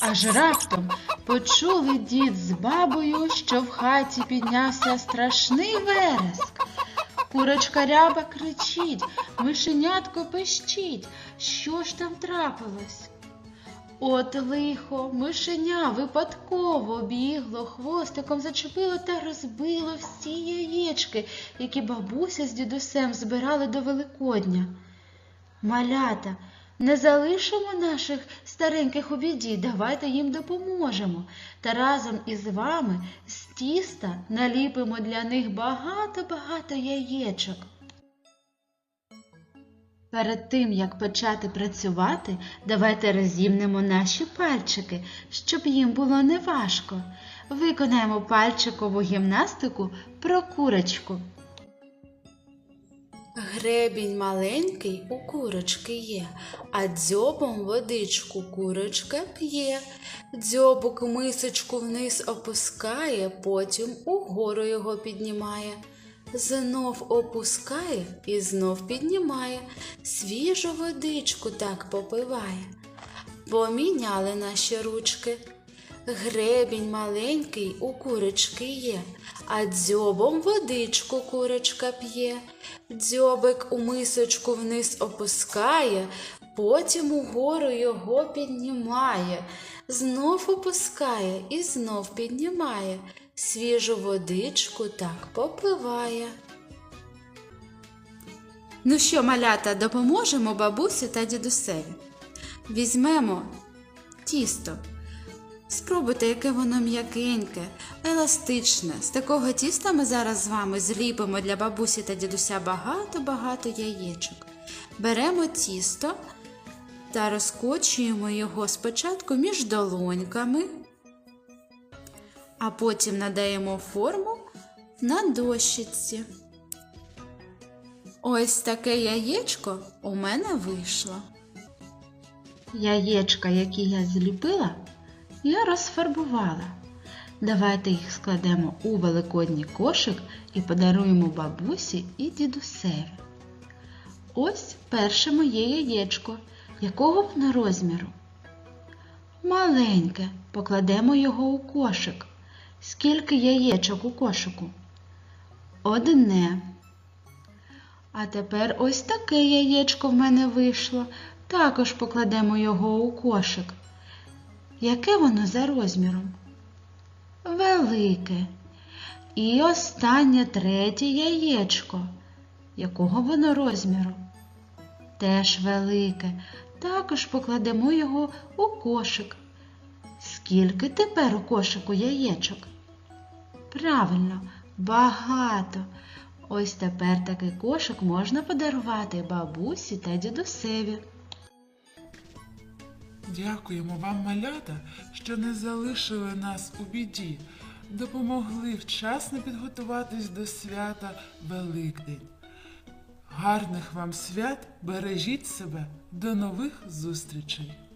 Аж раптом почули дід з бабою, що в хаті піднявся страшний вереск. Курочка ряба кричить, мишенятко пищить. Що ж там трапилось? От лихо, мишеня випадково бігло, хвостиком зачепило та розбило всі яєчки, які бабуся з дідусем збирали до Великодня. Малята, не залишимо наших стареньких у біді, давайте їм допоможемо. Та разом із вами з тіста наліпимо для них багато-багато яєчок. Перед тим, як почати працювати, давайте розімнемо наші пальчики, щоб їм було неважко. Виконаємо пальчикову гімнастику про курочку. Гребінь маленький у курочки є, а дзьобом водичку курочка п'є. Дзьобок мисочку вниз опускає, потім угору його піднімає. Знов опускає і знов піднімає, свіжу водичку так попиває. Поміняли наші ручки. Гребінь маленький у курочки є, а дзьобом водичку курочка п'є. Дзьобик у мисочку вниз опускає, потім угору його піднімає, знов опускає і знов піднімає, свіжу водичку так попиває. Ну що, малята, допоможемо бабусі та дідусеві. Візьмемо тісто. Спробуйте, яке воно м'якеньке, еластичне. З такого тіста ми зараз з вами зліпимо для бабусі та дідуся багато-багато яєчок. Беремо тісто та розкочуємо його спочатку між долоньками, а потім надаємо форму на дощиці. Ось таке яєчко у мене вийшло. Яєчка, які я зліпила, я розфарбувала. Давайте їх складемо у великодній кошик і подаруємо бабусі і дідусеві. Ось перше моє яєчко. Якого воно розміру? Маленьке. Покладемо його у кошик. Скільки яєчок у кошику? Одне. А тепер ось таке яєчко в мене вийшло. Також покладемо його у кошик. Яке воно за розміром? Велике. І останнє третє яєчко. Якого воно розміру? Теж велике. Також покладемо його у кошик. Скільки тепер у кошику яєчок? Правильно, багато. Ось тепер такий кошик можна подарувати бабусі та дідусеві. Дякуємо вам, малята, що не залишили нас у біді, допомогли вчасно підготуватись до свята Великдень. Гарних вам свят, бережіть себе, до нових зустрічей!